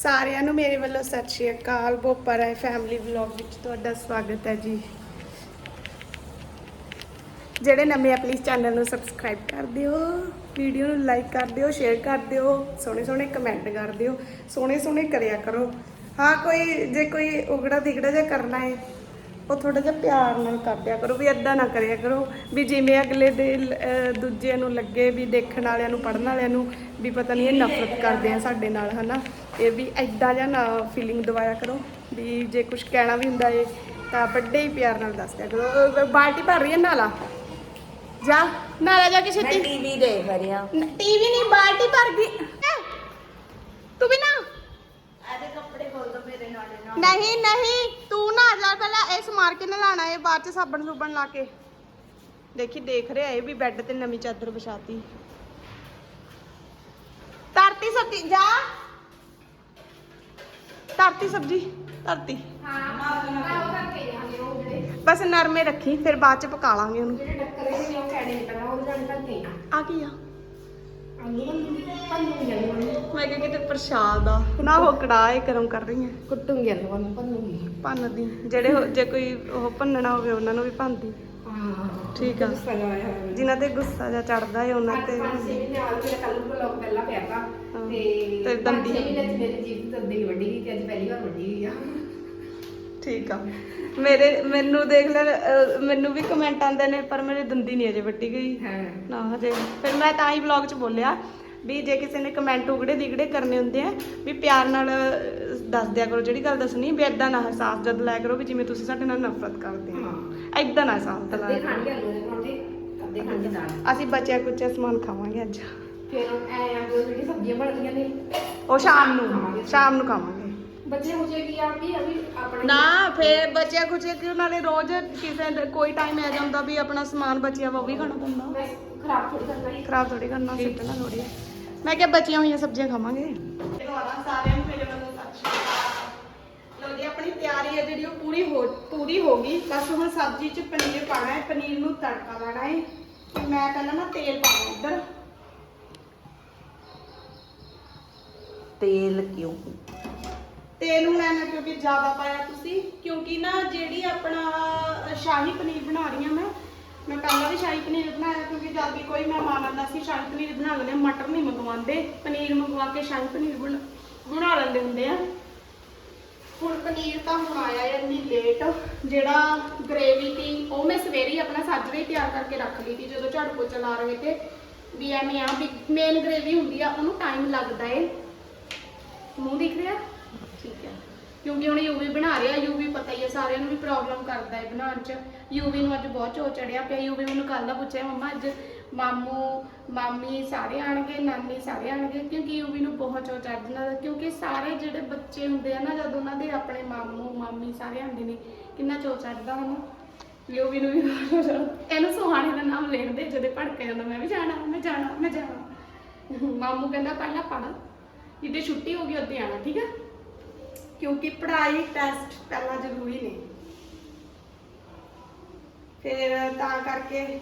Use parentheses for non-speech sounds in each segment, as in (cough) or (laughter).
ਸਾਰਿਆਂ ਨੂੰ ਮੇਰੇ ਵੱਲੋਂ ਸਤਿ ਸ਼੍ਰੀ ਅਕਾਲ ਬੋਪਰ ਹੈ ਫੈਮਿਲੀ ਵਲੌਗ ਵਿੱਚ ਤੁਹਾਡਾ ਸਵਾਗਤ ਹੈ ਜੀ। ਜਿਹੜੇ ਨਵੇਂ ਆ ਪਲੀਜ਼ ਚੈਨਲ ਨੂੰ ਸਬਸਕ੍ਰਾਈਬ ਕਰ ਦਿਓ ਵੀਡੀਓ ਨੂੰ ਲਾਈਕ ਕਰ ਦਿਓ ਸ਼ੇਅਰ ਕਰ ਦਿਓ, ਸੋਹਣੇ ਸੋਹਣੇ ਕਮੈਂਟ ਕਰ ਦਿਓ, ਸੋਹਣੇ ਸੋਹਣੇ ਕਰਿਆ ਕਰੋ। ਹਾਂ, ਕੋਈ ਜੇ ਕੋਈ ਉਗੜਾ ਦਿਗੜਾ ਜਿਹਾ ਕਰਨਾ ਹੈ ਉਹ ਥੋੜਾ ਜਿਹਾ ਪਿਆਰ ਨਾਲ ਕਰ ਦਿਆ ਕਰੋ ਵੀ ਐਦਾਂ ਨਾ ਕਰਿਆ ਕਰੋ ਵੀ ਜਿਵੇਂ ਅਗਲੇ ਦੇ ਅਹ, ਦੂਜੇ ਨੂੰ ਲੱਗੇ ਵੀ ਦੇਖਣ ਵਾਲਿਆਂ ਨੂੰ ਪੜਨ ਵਾਲਿਆਂ ਨੂੰ ਵੀ ਪਤਾ ਨਹੀਂ ਇਹ ਨਫ਼ਰਤ ਕਰਦੇ ਆ ਸਾਡੇ ਨਾਲ ਹਨਾ? ਇਹ ਵੀ ਐਦਾਂ ਜਾਂ ਨਾ ਫੀਲਿੰਗ ਦਵਾਇਆ ਕਰੋ ਵੀ ਜੇ ਕੁਝ ਕਹਿਣਾ ਵੀ ਹੁੰਦਾ ਏ ਤਾਂ ਵੱਡੇ ਹੀ ਪਿਆਰ ਨਾਲ ਦੱਸ ਦਿਆ ਕਰੋ। ਬਾਲਟੀ ਭਰ ਰਹੀ ਹੈ ਨਾਲਾ? ਜਾ ਨਾਲਾ ਜਾ ਕੇ ਛੇਤੀ। ਟੀਵੀ ਦੇਖ ਰਹੀ ਟੀਵੀ ਨਹੀਂ ਬਾਲਟੀ ਭਰ ਗਈ? ਤੂੰ ਵੀ ਨਾ। ਆਦੇ ਕੱਪੜੇ ਖੋਲ ਦੋ ਮੇਰੇ ਨਾਲ। ਨਹੀਂ ਨਹੀਂ ਤੂੰ ਨਾ ਜਾ ਪਹਿਲਾਂ ਇਸ ਮਾਰ ਕੇ ਨਲਾਣਾ ਹੈ ਬਾਅਦ ਚ ਸਾਬਣ ਸੁਬਣ ਲਾ ਕੇ ਦੇਖੀ ਦੇਖ ਰਿਹਾ ਇਹ ਵੀ ਬੈੱਡ ਤੇ ਨਵੀਂ ਚਾਦਰ ਵਿਛਾਤੀ ਤਰਤੀ ਸਬਜੀ ਜਾ ਤਰਤੀ ਸਬਜੀ ਤਰਤੀ ਬਸ ਨਰਮੇ ਰੱਖੀ ਫਿਰ ਬਾਅਦ ਚ ਪਕਾ ਲਾਂਗੇ ਉਹਨੂੰ ਆ ਕੀ। ਆ ਮੈਂ ਕਿਹਾ ਕਿਤੇ ਪ੍ਰਸ਼ਾਦ ਆ। ਨਾ ਹੋ ਕੜਾਹ ਗਰਮ ਕਰ ਰਹੀ ਹਾਂ ਕੁੱਟੂਗੀ ਅਲਵਾ ਨੂੰ ਪੰਨੂਗੀ ਭੰਨਦੀ। ਜਿਹੜੇ ਜੇ ਕੋਈ ਉਹ ਭੰਨਣਾ ਹੋਵੇ ਉਹਨਾਂ ਨੂੰ ਵੀ ਭੰਨਦੀ। ਹਾਂ। ਠੀਕ ਆ। ਹੋਇਆ। ਜਿਨ੍ਹਾਂ ਤੇ ਗੁੱਸਾ ਜਾਂ ਚੜਦਾ ਹੈ ਉਹਨਾਂ ਤੇ ਪੰਜ ਛੇ ਮਹੀਨੇ ਹਾਲ ਫਿਰ ਕੱਲ ਨੂੰ ਬਲੌਗ ਪਹਿਲਾਂ ਪਿਆ ਤਾ ਹਾਂ। ਤੇ ਤੇ ਪੰਜ ਦੰਦੀ। ਛੇ ਮਹੀਨੇ ਚ ਮੇਰੀ ਜੀਭ ਤੰਦੀ ਵੱਡੀ ਗਈ ਤੇ ਅੱਜ ਪਹਿਲੀ ਵਾਰ ਵੱਡੀ ਗਈ ਆ। ਠੀਕ ਆ। ਮੇਰੇ ਮੈਨੂੰ ਦੇਖ ਲੈ ਅਹ, ਮੈਨੂੰ ਵੀ ਕਮੈਂਟ ਆਉਂਦੇ ਨੇ ਪਰ ਮੇਰੇ ਦੰਦੀ ਨਹੀਂ ਅਜੇ ਵੱਟੀ ਗਈ। ਹਾਂ। ਨਾ ਹਜੇ। ਫਿਰ ਮੈਂ ਤਾਂ ਹੀ ਵਲੌਗ 'ਚ ਬੋਲਿਆ ਵੀ ਜੇ ਕਿਸੇ ਨੇ ਕਮੈਂਟ ਉਗੜੇ ਦਿਗੜੇ ਕਰਨੇ ਹੁੰਦੇ ਆ ਵੀ ਪਿਆਰ ਨਾਲ ਅਹ, ਦੱਸ ਦਿਆ ਕਰੋ। ਜਿਹੜੀ ਗੱਲ ਦੱਸਣੀ ਵੀ ਐਦਾਂ ਨਾ ਅਹਿਸਾਸ ਜਦ ਲੈ ਕਰੋ ਵੀ ਜਿਵੇਂ ਤੁਸੀਂ ਸਾਡੇ ਨਾਲ ਨਫ਼ਰਤ ਕਰਦੇ ਆ। ਹਾਂ। ਐਦਾਂ ਨਾ ਅਹਿਸਾਸ ਅੱਧੇ ਦਿਲਾਇਆ। ਖਾਣਗੇ ਆਲੂ ਦੇ ਪਰੌਂਠੇ ਅੱਧੇ ਖਾਣਗੇ ਦਾਲ ਅਸੀਂ ਬਚਿਆ ਕੁਚਿਆ ਸਮਾਨ ਖਾਵਾਂਗੇ ਅੱਜ। ਫਿਰ ਐ ਆ ਜੋ ਸਬਜ਼ੀਆਂ ਬਣਦੀਆਂ ਨੇ ਉਹ ਸ਼ਾਮ ਨੂੰ ਸ਼ਾਮ ਨੂੰ ਖਾਵਾਂਗੇ। ਬੱਚੇ ਹੋ ਜਾਏਗੀ ਆ ਵੀ ਅਭੀ ਆਪਣੇ ਨਾ ਫੇਰ ਬਚਿਆ ਕੁਚਿਆ ਕਿ ਨਾਲੇ ਰੋਜ਼ ਕਿਸੇ ਦਾ ਕੋਈ ਟਾਈਮ ਆ ਜਾਂਦਾ ਵੀ ਆਪਣਾ ਸਮਾਨ ਬਚਿਆ ਵਾ ਉਹ ਵੀ ਖਾਣਾ ਪੈਂਦਾ ਮੈਂ ਖਰਾਬ ਥੋੜੀ ਕਰਨਾ ਹੀ ਖਰਾਬ ਥੋੜੀ ਕਰਨਾ ਸਿੱਟਣਾ ਥੋੜੀ ਮੈਂ ਕਿਹਾ ਬਚੀਆਂ ਹੋਈਆਂ ਸਬਜ਼ੀਆਂ ਖਾਵਾਂਗੇ। ਸਾਰਿਆਂ ਨੂੰ ਮੇਰੇ ਵੱਲੋਂ ਸਤਿ ਸ਼੍ਰੀ ਅਕਾਲ। ਲੋ ਜੀ ਆਪਣੀ ਤਿਆਰੀ ਹੈ ਜਿਹੜੀ ਉਹ ਪੂਰੀ ਹੋ ਪੂਰੀ ਹੋ ਗਈ। ਬਸ ਹੁਣ ਸਬਜ਼ੀ 'ਚ ਪਨੀਰ ਪਾਣਾ ਹੈ ਪਨੀਰ ਨੂੰ ਤੜਕਾ ਲਾਣਾ ਹੈ। ਤੇ ਮੈਂ ਪਹਿਲਾਂ ਨਾ ਤੇਲ ਪਾਣਾ ਇੱਧਰ। ਤੇਲ ਕਿਉਂ? ਤੇਲ ਹੁਣ ਐਨਾ ਕਿਉਂਕਿ ਜ਼ਿਆਦਾ ਪਾਇਆ ਤੁਸੀਂ? ਕਿਉਂਕਿ ਨਾ ਜਿਹੜੀ ਆਪਣਾ ਸ਼ਾਹੀ ਪਨੀਰ ਬਣਾ ਰਹੀ ਹਾਂ ਮੈਂ ਮੈਂ ਪਹਿਲਾਂ ਵੀ ਸ਼ਾਹੀ ਪਨੀਰ ਬਣਾਇਆ ਕਿਉਂਕਿ ਜਦ ਵੀ ਕੋਈ ਮਹਿਮਾਨ ਆਉਂਦਾ ਸੀ ਸ਼ਾਹੀ ਪਨੀਰ ਬਣਾ ਲੈਂਦੇ ਹਾਂ, ਮਟਰ ਨਹੀਂ ਮੰਗਵਾਉਂਦੇ ਪਨੀਰ ਮੰਗਵਾ ਕੇ ਸ਼ਾਹੀ ਪਨੀਰ ਬਣ- ਬਣਾ ਲੈਂਦੇ ਹੁੰਦੇ ਆ। ਹੁਣ ਪਨੀਰ ਤਾਂ ਹੁਣ ਆਇਆ ਹੈ ਇੰਨੀ ਲੇਟ ਜਿਹੜਾ ਗ੍ਰੇਵੀ ਸੀ ਉਹ ਮੈਂ ਸਵੇਰੇ ਹੀ ਆਪਣਾ ਸਾਜਰੇ ਹੀ ਤਿਆਰ ਕਰਕੇ ਰੱਖ ਲਈ ਸੀ ਜਦੋਂ ਝਾੜੂ ਪੋਚਾ ਲਾ ਰਹੇ ਤੇ। ਵੀ ਐਵੇਂ ਆ ਮੇਨ ਗ੍ਰੇਵੀ ਹੁੰਦੀ ਆ ਉਹਨੂੰ ਟਾਈਮ ਲੱਗਦਾ ਏ। ਮੂੰਹ ਦਿਖ ਰਿਹਾ? ਠੀਕ ਹੈ। ਕਿਉਂਕਿ ਹੁਣ ਯੂਵੀ ਬਣਾ ਰਿਹਾ ਯੂਵੀ ਪਤਾ ਹੀ ਹੈ, ਸਾਰਿਆਂ ਨੂੰ ਵੀ ਪ੍ਰੋਬਲਮ ਕਰਦਾ ਹੈ ਬਣਾਉਣ 'ਚ। ਯੂਵੀ ਨੂੰ ਅੱਜ ਬਹੁਤ ਚੋ ਚੜਿਆ ਪਿਆ ਯੂਵੀ ਮੈਨੂੰ ਕੱਲ ਦਾ ਪੁੱਛਿਆ, ਮੰਮਾ, ਅੱਜ ਮਾਮੂ, ਮਾਮੀ ਸਾਰੇ ਆਣਗੇ ਨਾਨੀ ਸਾਰੇ ਆਣਗੇ ਕਿਉਂਕਿ ਯੂਵੀ ਨੂੰ ਬਹੁਤ ਚੋ ਚੜਦਾ ਕਿਉਂਕਿ ਸਾਰੇ ਜਿਹੜੇ ਬੱਚੇ ਹੁੰਦੇ ਆ ਨਾ, ਜਦ ਉਹਨਾਂ ਦੇ ਆਪਣੇ ਮਾਮੂ, ਮਾਮੀ ਸਾਰੇ ਆਉਂਦੇ ਨੇ, ਕਿੰਨਾ ਚੋ ਚੜਦਾ ਉਹਨੂੰ। ਯੂਵੀ ਨੂੰ ਵੀ ਬਹੁਤ (laughs) ਇਹਨੂੰ ਸੁਹਾਣੇ ਦਾ ਨਾਮ ਲੈਣ ਦੇ, ਜਦੋਂ ਭੜਕ ਜਾਂਦਾ, ਮੈਂ ਵੀ ਜਾਣਾ, ਮੈਂ ਜਾਣਾ ਮੈਂ ਜਾਣਾ। ਮਾਮੂ ਕਹਿੰਦਾ, ਪਹਿਲਾਂ ਪੜ੍ਹ, ਜਿੱਦੇ ਛੁੱਟੀ ਹੋ ਗਈ ਉੱਤੇ ਆਣਾ ਠੀਕ ਹੈ? ਕਿਉਂਕਿ ਪੜ੍ਹਾਈ ਟੈਸਟ ਪਹਿਲਾਂ ਜ਼ਰੂਰੀ ਨੇ। ਫਿਰ ਤਾਂ ਕਰਕੇ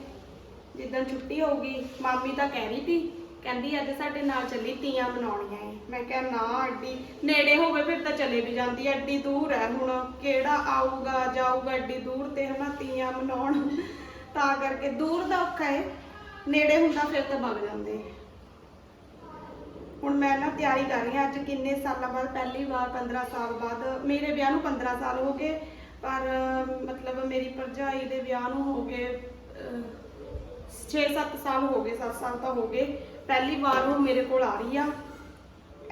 ਜਿੱਦਣ ਛੁੱਟੀ ਹੋਊਗੀ, ਮਾਮੀ ਤਾਂ ਕਹਿ ਰਹੀ ਸੀ, ਕਹਿੰਦੀ ਅੱਜ ਸਾਡੇ ਨਾਲ ਚੱਲੀ ਤੀਆਂ ਮਨਾਉਣੀਆਂ ਏ। ਮੈਂ ਕਿਹਾ, ਨਾ ਅੱਡੀ ਨੇੜੇ ਹੋਵੇ ਫਿਰ ਤਾਂ ਚਲੇ ਵੀ ਜਾਂਦੀ ਐ ਐਡੀ ਦੂਰ ਹੈ ਹੁਣ। ਕਿਹੜਾ ਆਊਗਾ, ਜਾਊਗਾ ਐਡੀ ਦੂਰ ਤੇ ਹਨਾ ਤੀਆਂ ਮਨਾਉਣ? ਤਾਂ ਕਰਕੇ ਦੂਰ ਦਾ ਔਖਾ ਏ, ਨੇੜੇ ਹੁੰਦਾ ਫਿਰ ਤਾਂ ਵਗ ਜਾਂਦੇ। ਹੁਣ ਮੈਂ ਨਾ ਤਿਆਰੀ ਕਰ ਰਹੀ ਹਾਂ, ਅੱਜ ਕਿੰਨੇ ਸਾਲਾਂ ਬਾਅਦ, ਪਹਿਲੀ ਵਾਰ 15 ਸਾਲ ਬਾਅਦ, ਮੇਰੇ ਵਿਆਹ ਨੂੰ 15 ਸਾਲ ਹੋ ਗਏ, ਪਰ, ਮਤਲਬ ਮੇਰੀ ਭਰਜਾਈ ਦੇ ਵਿਆਹ ਨੂੰ ਹੋ ਗਏ 6-7 ਸਾਲ ਹੋ ਗਏ 7 ਸਾਲ ਤਾਂ ਹੋ ਗਏ, ਪਹਿਲੀ ਵਾਰ ਉਹ ਮੇਰੇ ਕੋਲ ਆ ਰਹੀ ਆ,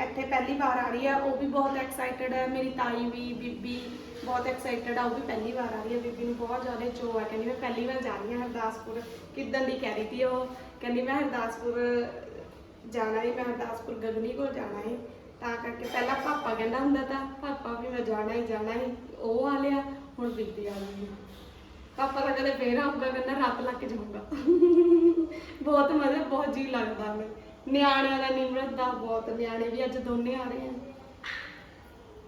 ਇੱਥੇ ਪਹਿਲੀ ਵਾਰ ਆ ਰਹੀ ਆ, ਉਹ ਵੀ ਬਹੁਤ ਐਕਸਾਈਟਡ ਹੈ, ਮੇਰੀ ਤਾਈ ਵੀ, ਬੀਬੀ ਬਹੁਤ ਐਕਸਾਈਟਡ ਆ, ਉਹ ਵੀ ਪਹਿਲੀ ਵਾਰ ਆ ਰਹੀ ਆ, ਬੀਬੀ ਨੂੰ ਬਹੁਤ ਜ਼ਿਆਦਾ ਚੋਅ ਆ, ਕਹਿੰਦੀ ਮੈਂ ਪਹਿਲੀ ਵਾਰ ਜਾ ਰਹੀ ਹਾਂ ਹਰਦਾਸਪੁਰ, ਕਿੱਦਣ ਦੀ ਕਹਿ ਰਹੀ ਸੀ ਉਹ, ਕਹਿੰਦੀ ਮੈਂ ਹਰਦਾਸਪੁਰ ਜਾਣਾ ਹੀ, ਮੈਂ ਹਰਦਾਸਪੁਰ ਗਗਨੀ ਕੋਲ ਜਾਣਾ ਹੈ। ਤਾਂ ਕਰਕੇ ਪਹਿਲਾਂ ਪਾਪਾ ਕਹਿੰਦਾ ਹੁੰਦਾ ਤਾਂ, ਪਾਪਾ ਵੀ ਮੈਂ ਜਾਣਾ ਹੀ ਜਾਣਾ ਹੀ। ਉਹ ਆ ਲਿਆ, ਹੁਣ ਬੀਬੀ ਆ ਗਈ। ਪਾਪਾ ਤਾਂ ਕਦੇ ਫੇਰ ਆਊਗਾ, ਕਹਿੰਦਾ ਰਾਤ ਲੱਗ ਜਾਊਗਾ। ਬਹੁਤ ਮਜ਼ਾ, ਬਹੁਤ ਜੀ ਲੱਗਦਾ ਮੈਂ ਨਿਆਣਿਆਂ ਦਾ ਨਿਮਰਤ ਦਾ ਬਹੁਤ ਨਿਆਣੇ ਵੀ ਅੱਜ ਦੋਨੇ ਆ ਰਹੇ ਆ।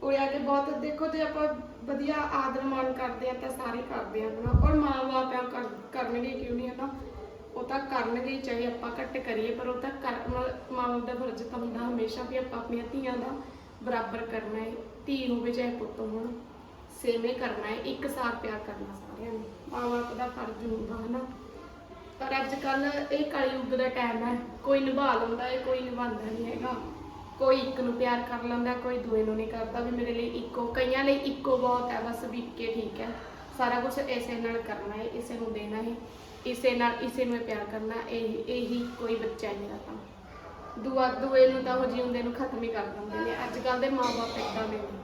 ਉਹ ਆ ਕੇ ਬਹੁਤ, ਦੇਖੋ ਜੇ ਆਪਾਂ ਵਧੀਆ ਆਦਰ ਮਾਨ ਕਰਦੇ ਆ ਤਾਂ ਸਾਰੇ ਕਰਦੇ ਆ ਨਾ। ਔਰ ਮਾਂ-ਬਾਪ ਆ ਕਰਨਗੇ ਕਿਉਂ ਨਹੀਂ ਹਨਾ? ਉਹ ਤਾਂ ਕਰਨਗੇ ਹੀ, ਚਾਹੇ ਆਪਾਂ ਘੱਟ ਕਰੀਏ ਪਰ ਉਹ ਤਾਂ ਕਰ ਮਾਂ-ਬਾਪ ਦਾ ਫਰਜ਼ ਤਾਂ ਹੁੰਦਾ ਹਮੇਸ਼ਾ ਵੀ ਆਪਾਂ ਆਪਣੀਆਂ ਧੀਆਂ ਦਾ ਬਰਾਬਰ ਕਰਨਾ ਹੈ। ਧੀ ਹੋਵੇ ਚਾਹੇ ਪੁੱਤ ਹੋਣ ਸੇਮੇ ਕਰਨਾ ਹੈ ਇੱਕ ਸਾਰ ਪਿਆਰ ਕਰਨਾ ਸਾਰਿਆਂ ਨੂੰ। ਮਾਂ ਬਾਪ ਦਾ ਫਰਜ਼ ਹੁੰਦਾ ਹੈ ਨਾ ਪਰ ਅੱਜ ਕੱਲ ਇਹ ਕਲਯੁੱਗ ਦਾ ਟਾਈਮ ਹੈ। ਕੋਈ ਨਿਭਾ ਲੈਂਦਾ ਹੈ ਕੋਈ ਨਿਭਾਉਂਦਾ ਨਹੀਂ ਹੈਗਾ। ਕੋਈ ਇੱਕ ਨੂੰ ਪਿਆਰ ਕਰ ਲੈਂਦਾ ਕੋਈ ਦੂਏ ਨੂੰ ਨਹੀਂ ਕਰਦਾ ਵੀ ਮੇਰੇ ਲਈ ਇੱਕੋ। ਕਈਆਂ ਲਈ ਇੱਕੋ ਬਹੁਤ ਹੈ ਬਸ ਵੀ ਕੇ ਠੀਕ ਹੈ। ਸਾਰਾ ਕੁਝ ਇਸੇ ਨਾਲ ਕਰਨਾ ਹੈ ਇਸੇ ਨੂੰ ਦੇਣਾ ਹੈ। ਇਸੇ ਨਾਲ ਇਸੇ ਨੂੰ ਹੀ ਪਿਆਰ ਕਰਨਾ, ਇਹ, ਇਹੀ ਕੋਈ ਬੱਚਾ ਹੈ ਮੇਰਾ ਤਾਂ। ਦੂਆ, ਦੂਏ ਨੂੰ ਤਾਂ ਉਹ ਜਿਉਂਦੇ ਨੂੰ ਖਤਮ ਹੀ ਕਰ ਦਿੰਦੇ ਨੇ ਅੱਜ ਕੱਲ ਦੇ ਮਾਪੇ ਏਦਾਂ ਦੇ ਨੇ।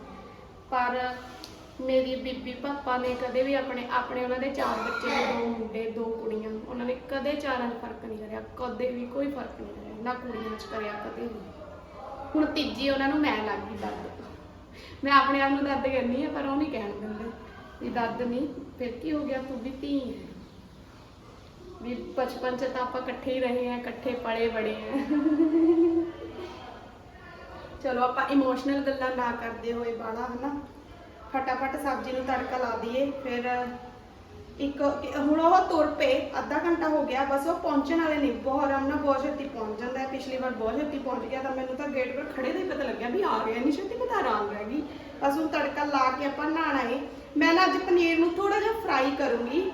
ਪਰ ਮੇਰੀ ਬੀਬੀ ਪਾਪਾ ਨੇ ਕਦੇ ਵੀ ਆਪਣੇ ਆਪਣੇ ਉਹਨਾਂ ਦੇ ਚਾਰ ਬੱਚੇ ਨੇ, ਦੋ ਮੁੰਡੇ, ਦੋ ਕੁੜੀਆਂ, ਉਹਨਾਂ ਨੇ ਕਦੇ ਚਾਰਾਂ 'ਚ ਫ਼ਰਕ ਨਹੀਂ ਕਰਿਆ, ਕਦੇ ਵੀ ਕੋਈ ਫ਼ਰਕ ਨਹੀਂ ਕਰਿਆ, ਨਾ ਕੁੜੀਆਂ 'ਚ ਕਰਿਆ, ਕਦੇ ਨਹੀਂ ਹੁਣ ਤੀਜੀ ਉਹਨਾਂ ਨੂੰ ਮੈਂ ਲੱਗ ਗਈ ਦਰਦ। ਮੈਂ ਆਪਣੇ ਆਪ ਨੂੰ ਦਰਦ ਕਹਿੰਦੀ ਆ ਪਰ ਉਹ ਨਹੀਂ ਕਹਿਣ ਦਿੰਦੇ। ਵੀ ਦਰਦ ਨਹੀਂ, ਫਿਰ ਕੀ ਹੋ ਗਿਆ, ਤੂੰ ਵੀ ਧੀ ਹੈ। ਵੀ ਬਚਪਨ ਚ ਤਾਂ ਆਪਾਂ ਇਕੱਠੇ ਹੀ ਰਹੇ ਆ ਇਕੱਠੇ ਪਲੇ ਬੜੇ ਆ ਚਲੋ ਆਪਾਂ ਇਮੋਸ਼ਨਲ ਗੱਲਾਂ ਨਾ ਕਰਦੇ ਹੋਏ ਬਾਲਾ ਹਨਾ? ਫਟਾਫਟ ਸਬਜ਼ੀ ਨੂੰ ਤੜਕਾ ਲਾ ਦਈਏ, ਫਿਰ ਇੱਕ, ਹੁਣ ਉਹ ਤੁਰ ਪਏ, ਅੱਧਾ ਘੰਟਾ ਹੋ ਗਿਆ, ਬਸ ਉਹ ਪਹੁੰਚਣ ਵਾਲੇ ਨਹੀਂ, ਬਹੁਤ ਆਰਾਮ ਨਾਲ ਬਹੁਤ ਛੇਤੀ ਪਹੁੰਚ ਜਾਂਦਾ ਹੈ। ਪਿਛਲੀ ਵਾਰ ਬਹੁਤ ਛੇਤੀ ਪਹੁੰਚ ਗਿਆ ਤਾਂ ਮੈਨੂੰ ਤਾਂ ਗੇਟ 'ਤੇ ਖੜੇ ਦਾ ਹੀ ਪਤਾ ਲੱਗਿਆ ਵੀ ਆ ਗਿਆ ਨਹੀਂ ਛੇਤੀ ਮੈਂ ਆਰਾਮ ਰਹਿ ਗਈ। ਬਸ ਹੁਣ ਤੜਕਾ ਲਾ ਕੇ ਆਪਾਂ ਨਹਾਣਾ ਏ। ਮੈਂ ਨਾ ਅੱਜ ਪਨੀਰ ਨੂੰ ਥੋੜਾ ਜਿਹਾ ਫਰਾਈ ਕਰੂੰਗੀ।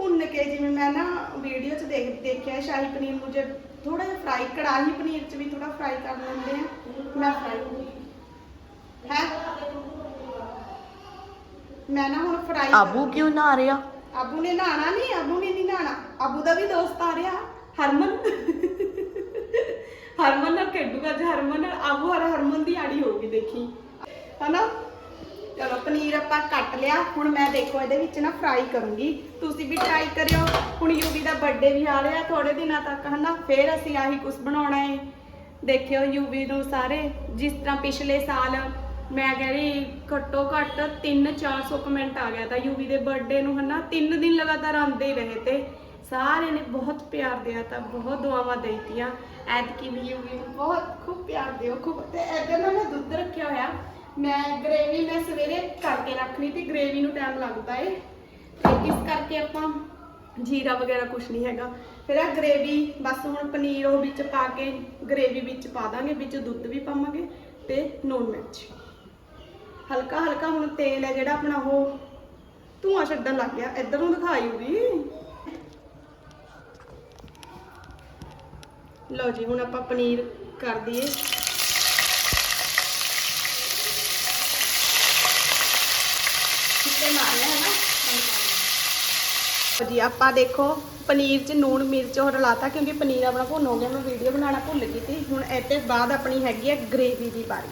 ਭੁੰਨ ਕੇ ਜਿਵੇਂ ਮੈਂ ਨਾ ਵੀਡੀਓ 'ਚ ਦੇਖ ਦੇਖਿਆ ਸ਼ਾਹੀ ਪਨੀਰ ਨੂੰ ਜੇ ਥੋੜਾ ਜਿਹਾ ਫਰਾਈ ਕੜਾਹੀ ਪਨੀਰ 'ਚ ਵੀ ਥੋੜਾ ਫਰਾਈ ਕਰ ਲੈਂਦੇ ਆ ਮੈਂ ਫਰਾਈ ਹੈ? ਮੈਂ ਨਾ ਹੁਣ ਫਰਾਈ ਆਬੂ ਕਿਉਂ ਨਾ ਆ ਰਿਹਾ? ਅਬੂ ਨੇ ਨਹਾਣਾ ਨਹੀਂ ਅਬੂ ਨੇ ਨਹੀਂ ਨਹਾਣਾ ਅਬੂ ਦਾ ਵੀ ਦੋਸਤ ਆ ਰਿਹਾ ਹਰਮਨ। ਹਰਮਨ ਨਾਲ ਖੇਡੂਗਾ ਅੱਜ ਹਰਮਨ ਨਾਲ ਅਬੂ ਹਰ ਹਰਮਨ ਦੀ ਆੜੀ ਹੋਊਗੀ ਦੇਖੀ। ਹਨਾ? ਚਲੋ, ਪਨੀਰ ਆਪਾਂ ਕੱਟ ਲਿਆ। ਹੁਣ ਮੈਂ ਦੇਖੋ, ਇਹਦੇ ਵਿੱਚ ਨਾ ਫਰਾਈ ਕਰੂੰਗੀ। ਤੁਸੀਂ ਵੀ ਟਰਾਈ ਕਰਿਓ। ਹੁਣ ਯੂਵੀ ਦਾ ਬਰਥਡੇ ਵੀ ਆ ਰਿਹਾ ਥੋੜੇ ਦਿਨਾਂ ਤੱਕ, ਹਨਾ? ਫੇਰ ਅਸੀਂ ਆਹੀ ਕੁਝ ਬਣਾਉਣਾ ਹੈ ਦੇਖਿਓ ਯੂਵੀ ਨੂੰ ਸਾਰੇ, ਜਿਸ ਤਰ੍ਹਾਂ ਪਿਛਲੇ ਸਾਲ ਮੈਂ ਕਹਿ ਕਹਿੰਦੀ ਘੱਟੋ ਘੱਟ 3-400 ਕਮੈਂਟ ਆ ਗਿਆ ਤਾਂ ਯੂਵੀ ਦੇ ਬਰਥਡੇ ਨੂੰ, ਹਨਾ? 3 ਦਿਨ ਲਗਾਤਾਰ ਆਉਂਦੇ ਹੀ ਰਹੇ ਤੇ। ਸਾਰਿਆਂ ਨੇ ਬਹੁਤ ਪਿਆਰ ਦਿਆ ਤਾਂ, ਬਹੁਤ ਦੁਆਵਾਂ ਦੇਤੀਆਂ। ਐਤਕੀ ਵੀ ਯੂਵੀ ਨੂੰ ਬਹੁਤ ਖੂਬ ਪਿਆਰ ਦਿਓ, ਖੂਬ। ਤੇ ਇੱਧਰ ਨਾ ਮੈਂ ਦੁੱਧ ਰੱਖਿਆ ਹੋਇਆ। ਮੈਂ ਗ੍ਰੇਵੀ ਮੈਂ ਸਵੇਰੇ ਕਰਕੇ ਰੱਖਣੀ ਤੇ ਗ੍ਰੇਵੀ ਨੂੰ ਟਾਈਮ ਲੱਗਦਾ ਏ। ਤੇ ਇਸ ਕਰਕੇ ਆਪਾਂ ਜੀਰਾ ਵਗੈਰਾ ਕੁਝ ਨਹੀਂ ਹੈਗਾ। ਫਿਰ ਆ ਗ੍ਰੇਵੀ ਬਸ ਹੁਣ ਪਨੀਰ ਉਹ ਵਿੱਚ ਪਾ ਕੇ ਗ੍ਰੇਵੀ ਵਿੱਚ ਪਾ ਦਾਂਗੇ, ਵਿੱਚ ਦੁੱਧ ਵੀ ਪਾਵਾਂਗੇ ਤੇ ਨੂਨ ਮਿਰਚ। ਹਲਕਾ ਹਲਕਾ ਹੁਣ ਤੇਲ ਹੈ ਜਿਹੜਾ ਆਪਣਾ ਉਹ ਧੂਆਂ ਛੱਡਣ ਲੱਗ ਗਿਆ। ਇੱਧਰ ਨੂੰ ਦਿਖਾਈ ਵੀ। ਲਓ ਜੀ, ਹੁਣ ਆਪਾਂ ਪਨੀਰ ਕਰ ਦਈਏ। ਕਿਤੇ ਮਾਰਿਆ ਹੈ ਜੀ ਆਪਾਂ ਦੇਖੋ, ਪਨੀਰ 'ਚ ਨੂਣ ਮਿਰਚ ਹੋਰ ਲਾਤਾ ਕਿਉਂਕਿ ਪਨੀਰ ਆਪਣਾ ਭੁੰਨ ਹੋ ਗਿਆ, ਮੈਂ ਵੀਡੀਓ ਬਣਾਉਣਾ ਭੁੱਲ ਗਈ ਸੀ। ਹੁਣ ਇਹ ਬਾਅਦ ਆਪਣੀ ਹੈਗੀ ਹੈ ਗ੍ਰੇਵੀ ਦੀ ਵਾਰੀ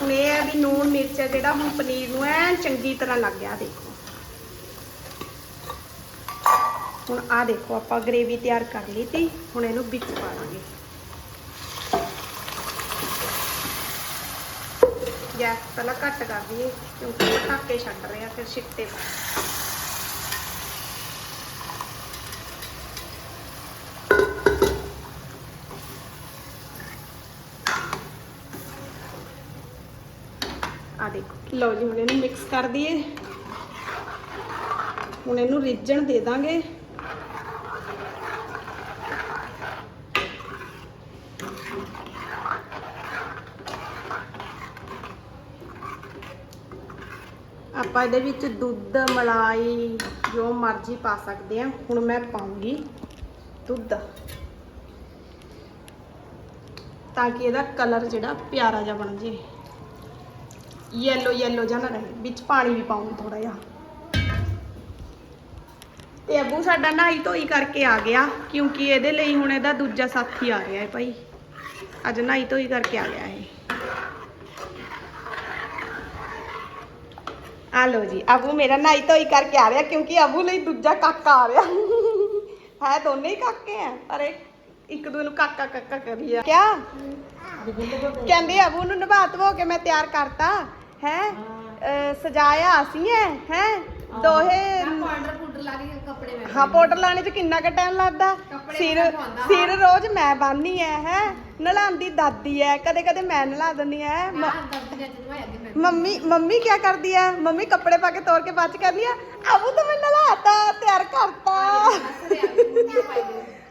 ਹੁਣ ਇਹ ਹੈ ਵੀ ਨੂਣ ਮਿਰਚ ਜਿਹੜਾ ਹੁਣ ਪਨੀਰ ਨੂੰ ਐ ਚੰਗੀ ਤਰ੍ਹਾਂ ਲੱਗ ਗਿਆ, ਦੇਖੋ। ਹੁਣ ਆ ਦੇਖੋ, ਆਪਾਂ ਗ੍ਰੇਵੀ ਤਿਆਰ ਕਰ ਲਈ ਤੀ ਹੁਣ ਇਹਨੂੰ ਵਿੱਚ ਪਾ ਦਾਂਗੇ। ਗੈਸ ਪਹਿਲਾਂ ਘੱਟ ਕਰ ਦਈਏ, ਕਿਉਂਕਿ ਇਹ ਪਟਾਕੇ ਛੱਡ ਆ, ਫਿਰ ਛਿੱਟੇ ਪਾ ਆ। ਦੇਖੋ। ਲਓ ਜੀ, ਹੁਣ ਇਹਨੂੰ ਮਿਕਸ ਕਰ ਦਈਏ। ਹੁਣ ਇਹਨੂੰ ਰਿੱਝਣ ਦੇ ਦਾਂਗੇ। ਆਪਾਂ ਇਹਦੇ ਵਿੱਚ ਦੁੱਧ, ਮਲਾਈ, ਜੋ ਮਰਜ਼ੀ ਪਾ ਸਕਦੇ ਆ ਹੁਣ ਮੈਂ ਪਾਉਂਗੀ ਦੁੱਧ। ਤਾਂ ਕਿ ਇਹਦਾ ਕਲਰ ਜਿਹੜਾ ਪਿਆਰਾ ਜਿਹਾ ਬਣ ਜੇ ਯੈਲੋ ਯੈਲੋ ਜਿਹਾ ਨਾ ਰਹੇ। ਵਿੱਚ ਪਾਣੀ ਵੀ ਪਾਉਂਗੀ ਥੋੜਾ ਜਿਹਾ। ਤੇ ਅਬੂ ਸਾਡਾ ਨਹਾਈ ਧੋਈ ਕਰਕੇ ਆ ਗਿਆ, ਕਿਉਂਕਿ ਇਹਦੇ ਲਈ ਹੁਣ ਇਹਦਾ ਦੂਜਾ ਸਾਥੀ ਆ ਰਿਹਾ ਹੈ ਭਾਈ। ਅੱਜ ਨਹਾਈ ਧੋਈ ਕਰਕੇ ਆ ਗਿਆ ਇਹ। ਆ ਲੋ ਜੀ ਅਬੂ ਮੇਰਾ ਨਹਾਈ ਧੋਈ ਕਰਕੇ ਆ ਰਿਹਾ ਕਿਉਂਕਿ ਅਬੂ ਲਈ ਦੂਜਾ ਕਾਕਾ ਆ ਰਿਹਾ। ਹੈ ਦੋਨੇ ਹੀ ਕਾਕੇ ਆ ਅਰੇ ਇੱਕ ਦੂਜੇ ਨੂੰ ਕਾਕਾ ਕਾਕਾ ਕਰੀ ਆ। ਕਿਆ? ਕਹਿੰਦੇ ਅਬੂ ਨੂੰ ਨਵਾ ਧੋ ਕੇ ਮੈਂ ਤਿਆਰ ਕਰਤਾ ਹੈ? ਸਜਾਇਆ ਅਸੀਂ ਹੈ? ਹੈ। ਦੋਹੇ ਪਾਊਡਰ ਪੂਡਰ ਲਾ ਕੇ ਕੱਪੜੇ ਹਾਂ ਪਾਊਡਰ ਲਾਣੇ ਚ ਕਿੰਨਾ ਕੁ ਟਾਈਮ ਲੱਗਦਾ? ਸਿਰ। ਸਿਰ ਰੋਜ਼ ਮੈਂ ਬੰਨੀ ਐ ਹੈ? ਨਲਾਉਂਦੀ ਦਾਦੀ ਐ ਕਦੇ ਕਦੇ ਮੈਂ ਨਲਾ ਦਿੰਦੀ ਐ। ਮ- ਹਾਂ ਦਰਦ ਜਦੋਂ ਮੈਂ ਅੱਗੇ ਮੈਂ ਮੰਮੀ ਮੰਮੀ ਕੀ ਕਰਦੀ ਐ? ਮੰਮੀ ਕੱਪੜੇ ਪਾ ਕੇ ਤੋਰ ਕੇ ਬਾਅਦ ਚ ਕਹਿੰਦੀ ਆ ਆਬੂ ਤਾਂ ਮੈਂ ਨਲਾਤਾ ਤਿਆਰ ਕਰਤਾ। ਮੁੰਡੇ ਪਾਈ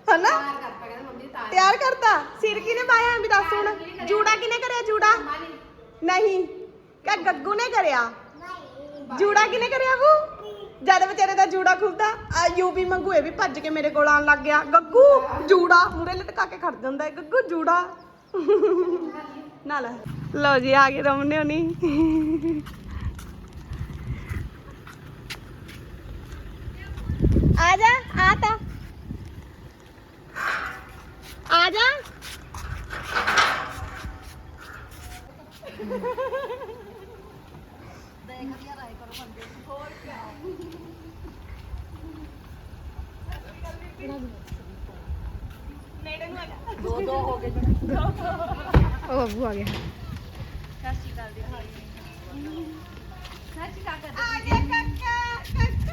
ਹਨਾ ਤਿਆਰ ਕਰਤਾ ਕਹਿੰਦਾ ਮੰਮੀ ਤਿਆਰ ਕਰਤਾ। ਸਿਰ ਕਿਨੇ ਪਾਇਆ ਐਂ ਵੀ ਦੱਸ ਹੁਣ? ਜੂੜਾ ਕਿਨੇ ਕਰਿਆ ਜੂੜਾ? ਨਹੀਂ। ਕਾ ਗੱਗੂ ਨੇ ਕਰਿਆ? ਜੂੜਾ ਕਿਨੇ ਕਰਿਆ ਉਹ ਜਦ ਵਿਚਾਰੇ ਦਾ ਜੂੜਾ ਖੁੱਲਦਾ, ਆ ਯੂਪੀ ਮੰਗੂ ਵੀ ਭੱਜ ਕੇ ਮੇਰੇ ਕੋਲ ਆਣ ਲੱਗ ਗਿਆ। ਗੱਗੂ, ਜੂੜਾ। ਮੂਰੇ ਲਟਕਾ ਕੇ ਖੜ ਜਾਂਦਾ ਹੈ। ਗੱਗੂ, ਜੂੜਾ। ਨਾਲ ਲਓ ਜੀ, ਆ ਗਏ ਰਮਨੇ ਹੋਣੀ ਆ ਜਾ, ਆ ਤਾ। ਆ ਜਾ ਦੋ ਦੋ ਹੋ ਗਏ ਉਹ ਬੱਬੂ ਆ ਗਿਆ। ਸਤਿ ਸ਼੍ਰੀ ਰਾਮ ਦੀ ਸਤਿ ਸ਼੍ਰੀ ਅਕਾਲ ਕਰ ਆ ਗਿਆ ਕਾਕਾ ਉਹ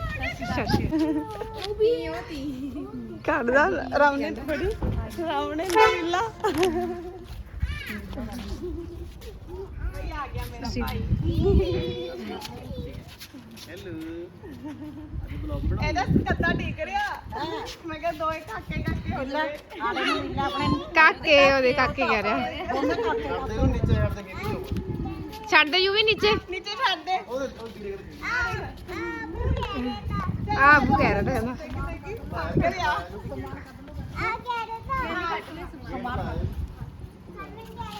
ਵੀ ਉਹ ਤੀ ਕੱਢਦਾ ਰਾਵਣੇ ਤੇ ਬੜੀ ਰਾਵਣੇ ਦਾ ਲੀਲਾ ਬਈ ਆ ਗਿਆ ਮੇਰਾ ਭਾਈ ਇਹਦਾ ਕੱਦਾ ਠੀਕ ਰਿਹਾ ਮੈਂ ਕਿਹਾ ਦੋਏ ਕਾਕੇ ਕਾਕੇ ਹੋ ਗਏ ਆਲੇ ਨੂੰ ਮਿਲਣਾ ਆਪਣੇ ਕਾਕੇ ਉਹਦੇ ਕਾਕੇ ਕਹਿ ਰਿਹਾ ਛੱਡ ਦੇ ਯੂ ਵੀ ਨੀਚੇ। ਨੀਚੇ ਛੱਡ ਦੇ। ਆ ਬੱਬੂ ਕਹਿ ਰਿਹਾ ਤਾਂ। ਕਹਿੰਦਾ ਕਰਿਆ।